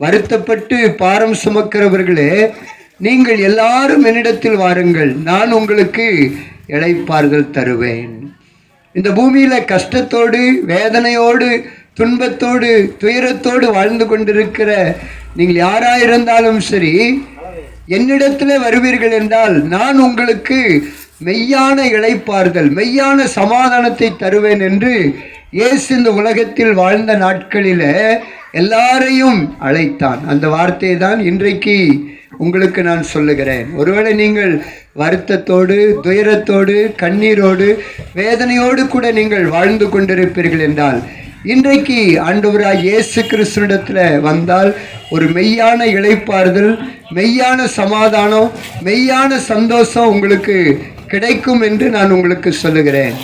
வருத்தப்பட்டு பாரம் சுமக்கிறவர்களே நீங்கள் எல்லாரும் என்னிடத்தில் வாருங்கள். நான் உங்களுக்கு இழைப்பார்கள் தருவேன். இந்த பூமியில் கஷ்டத்தோடு வேதனையோடு துன்பத்தோடு துயரத்தோடு வாழ்ந்து கொண்டிருக்கிற நீங்கள் யாராக இருந்தாலும் சரி என்னிடத்தில் வருவீர்கள் என்றால் நான் உங்களுக்கு மெய்யான இழைப்பார்கள் மெய்யான சமாதானத்தை தருவேன் என்று இயேசு இந்த உலகத்தில் வாழ்ந்த நாட்களில் எல்லாரையும் அழைத்தான். அந்த வார்த்தையை தான் இன்றைக்கு உங்களுக்கு நான் சொல்லுகிறேன். ஒருவேளை நீங்கள் வருத்தத்தோடு துயரத்தோடு கண்ணீரோடு வேதனையோடு கூட நீங்கள் வாழ்ந்து கொண்டிருப்பீர்கள் என்றால் இன்றைக்கு ஆண்டவராய் இயேசு கிறிஸ்துவிடத்தில் வந்தால் ஒரு மெய்யான இழைப்பாறுதல் மெய்யான சமாதானம் மெய்யான சந்தோஷம் உங்களுக்கு கிடைக்கும் என்று நான் உங்களுக்கு சொல்லுகிறேன்.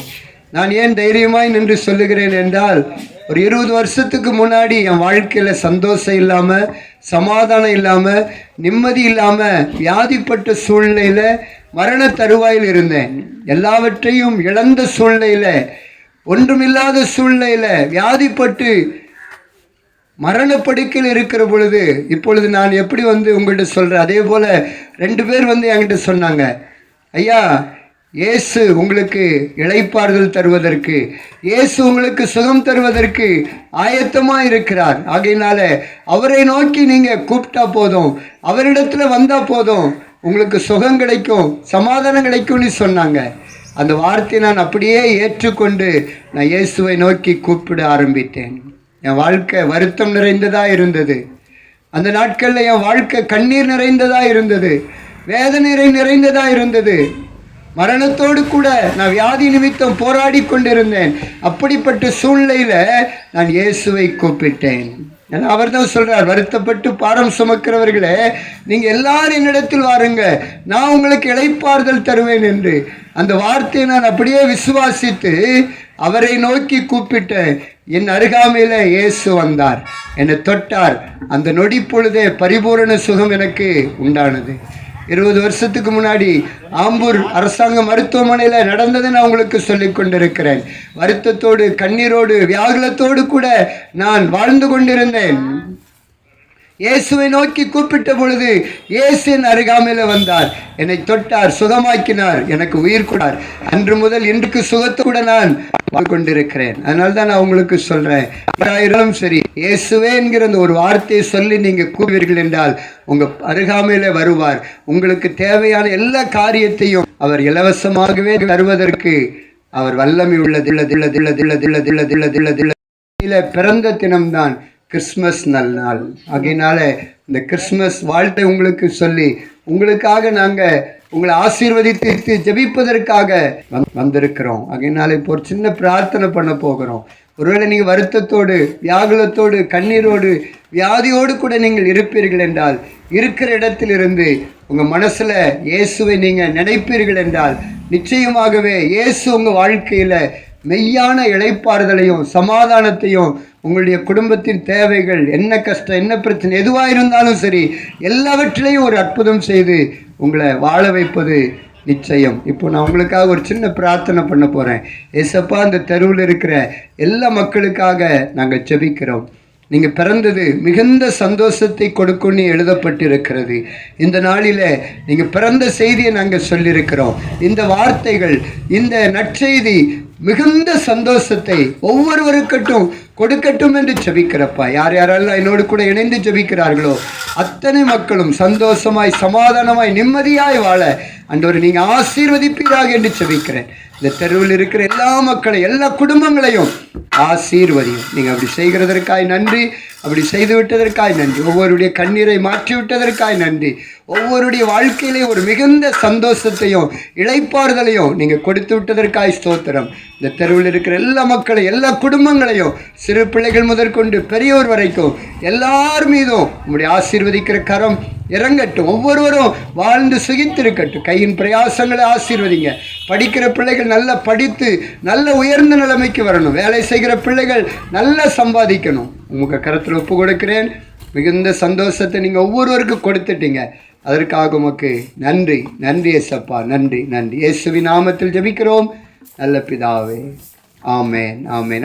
நான் ஏன் தைரியமாய் நின்று சொல்லுகிறேன் என்றால் ஒரு இருபது வருஷத்துக்கு முன்னாடி என் வாழ்க்கையில் சந்தோஷம் இல்லாமல் சமாதானம் இல்லாமல் நிம்மதி இல்லாமல் வியாதிப்பட்ட சூழ்நிலையில் மரண தருவாயில் இருந்தேன். எல்லாவற்றையும் இழந்த சூழ்நிலையில் ஒன்றுமில்லாத சூழ்நிலையில் வியாதிப்பட்டு மரணப்படுக்கையில் இருக்கிற பொழுது இப்பொழுது நான் எப்படி வந்து உங்கள்கிட்ட சொல்கிறேன் அதே போல் ரெண்டு பேர் வந்து என்கிட்ட சொன்னாங்க ஐயா இயேசு உங்களுக்கு இளைப்பாறுதல் தருவதற்கு இயேசு உங்களுக்கு சுகம் தருவதற்கு ஆயத்தமாக இருக்கிறார் ஆகையினால அவரை நோக்கி நீங்கள் கூப்பிட்டா போதும் அவரிடத்துல வந்தால் போதும் உங்களுக்கு சுகம் கிடைக்கும் சமாதானம் கிடைக்கும்னு சொன்னாங்க. அந்த வார்த்தையை நான் அப்படியே ஏற்றுக்கொண்டு நான் இயேசுவை நோக்கி கூப்பிட ஆரம்பித்தேன். என் வாழ்க்கை வருத்தம் நிறைந்ததாக இருந்தது. அந்த நாட்களில் என் வாழ்க்கை கண்ணீர் நிறைந்ததாக இருந்தது. வேதனை நிறைந்ததாக இருந்தது. மரணத்தோடு கூட நான் வியாதி நிமித்தம் போராடி கொண்டிருந்தேன். அப்படிப்பட்ட சூழ்நிலையில் நான் இயேசுவை கூப்பிட்டேன். ஏன்னா அவர் தான் சொல்கிறார் வருத்தப்பட்டு பாரம் சுமக்கிறவர்களே நீங்கள் எல்லாரும் என்னிடத்தில் வாருங்க நான் உங்களுக்கு இளைப்பாறுதல் தருவேன் என்று. அந்த வார்த்தையை நான் அப்படியே விசுவாசித்து அவரை நோக்கி கூப்பிட்டேன். என் அருகாமையில் இயேசு வந்தார். என்னை தொட்டார். அந்த நொடி பொழுதே பரிபூரண சுகம் எனக்கு உண்டானது. இருபது வருஷத்துக்கு முன்னாடி ஆம்பூர் அரசாங்க மருத்துவமனையில் நடந்ததை நான் உங்களுக்கு சொல்லிக் கொண்டிருக்கிறேன். வருத்தத்தோடு கண்ணீரோடு வியாகுலத்தோடு கூட நான் வாழ்ந்து கொண்டிருந்தேன். இயேசுவை நோக்கி கூப்பிட்ட பொழுது இயேசு என் அருகாமையில் வந்தார். என்னை தொட்டார் சுகமாக்கினார் எனக்கு உயிர் கொடார் அன்று முதல் இன்றைக்கு சுகத்தோடு நான் கொண்டிருக்கிறேன் அதனால தான் நான் உங்களுக்கு சொல்கிறேன் யாராயிரம் சரி இயேசுவே என்கிற அந்த ஒரு வார்த்தையை சொல்லி நீங்கள் கூறுவீர்கள் என்றால் உங்கள் அருகாமையில் வருவார். உங்களுக்கு தேவையான எல்லா காரியத்தையும் அவர் இலவசமாகவே தருவதற்கு அவர் வல்லமை உள்ளது உள்ளது உள்ளது உள்ளது உள்ளது உள்ளது உள்ளது உள்ளது உள்ளது பிறந்த தினம்தான் கிறிஸ்மஸ் நல்நாள். அதனால இந்த கிறிஸ்மஸ் வாழ்த்தை உங்களுக்கு சொல்லி உங்களுக்காக நாங்கள் உங்களை ஆசீர்வதித்து ஜெபிப்பதற்காக வந் வந்திருக்கிறோம். அதனால இப்போ ஒரு சின்ன பிரார்த்தனை பண்ண போகிறோம். ஒருவேளை நீங்கள் வருத்தத்தோடு வியாகுலத்தோடு கண்ணீரோடு வியாதியோடு கூட நீங்கள் இருப்பீர்கள் என்றால் இருக்கிற இடத்திலிருந்து உங்கள் மனசில் இயேசுவை நீங்கள் நினைப்பீர்கள் என்றால் நிச்சயமாகவே இயேசு உங்கள் வாழ்க்கையில் மெய்யான இழைப்பாறுதலையும் சமாதானத்தையும் உங்களுடைய குடும்பத்தின் தேவைகள் என்ன கஷ்டம் என்ன பிரச்சனை எதுவாக இருந்தாலும் சரி எல்லாவற்றிலையும் ஒரு அற்புதம் செய்து உங்களை வாழ வைப்பது நிச்சயம். இப்போ நான் உங்களுக்காக ஒரு சின்ன பிரார்த்தனை பண்ண போகிறேன் ஏசப்பா அந்த தெருவில் இருக்கிற எல்லா மக்களுக்காக நாங்கள் செபிக்கிறோம் நீங்கள் பிறந்தது மிகுந்த சந்தோஷத்தை கொடுக்கும்னு எழுதப்பட்டிருக்கிறது. இந்த நாளில் நீங்கள் பிறந்த செய்தியை நாங்கள் சொல்லியிருக்கிறோம். இந்த வார்த்தைகள் இந்த நற்செய்தி மிகுந்த சந்தோஷத்தை ஒவ்வொருவருக்கட்டும் கொடுக்கட்டும் என்று ஜபிக்கிறப்பா. யார் யாரெல்லாம் என்னோடு கூட இணைந்து ஜபிக்கிறார்களோ அத்தனை மக்களும் சந்தோஷமாய் சமாதானமாய் நிம்மதியாய் வாழ அன்றொரு நீங்கள் ஆசீர்வதிப்பீராக என்று ஜபிக்கிறேன். இந்த தெருவில் இருக்கிற எல்லா மக்களை எல்லா குடும்பங்களையும் ஆசீர்வதியும். நீங்கள் அப்படி செய்கிறதற்காய் நன்றி அப்படி செய்து விட்டதற்காய் நன்றி. ஒவ்வொருடைய கண்ணீரை மாற்றி விட்டதற்காய் நன்றி. ஒவ்வொருடைய வாழ்க்கையிலே ஒரு மிகுந்த சந்தோஷத்தையும் இழைப்பாறுதலையும் நீங்கள் கொடுத்து விட்டதற்காய் ஸ்தோத்திரம். இந்த தெருவில் இருக்கிற எல்லா மக்களையும் எல்லா குடும்பங்களையும் சிறு பிள்ளைகள் முதற்கொண்டு பெரியோர் வரைக்கும் எல்லார் மீதும் உங்களுடைய ஆசீர்வதிக்கிற கரம் இறங்கட்டும். ஒவ்வொருவரும் வாழ்ந்து சுகித்திருக்கட்டும். கையின் பிரயாசங்களை ஆசீர்வதிங்க. படிக்கிற பிள்ளைகள் நல்லா படித்து நல்ல உயர்ந்த நிலைமைக்கு வரணும். வேலை செய்கிற பிள்ளைகள் நல்லா சம்பாதிக்கணும். உங்கள் கரத்தில் ஒப்பு கொடுக்கிறேன். மிகுந்த சந்தோஷத்தை நீங்கள் ஒவ்வொருவருக்கும் கொடுத்துட்டீங்க. அதற்காக உமக்கு நன்றி நன்றி ஏசப்பா நன்றி நன்றி. இயேசுவி நாமத்தில் ஜபிக்கிறோம். நல்ல பிதாவே. ஆமேன் ஆமேன்.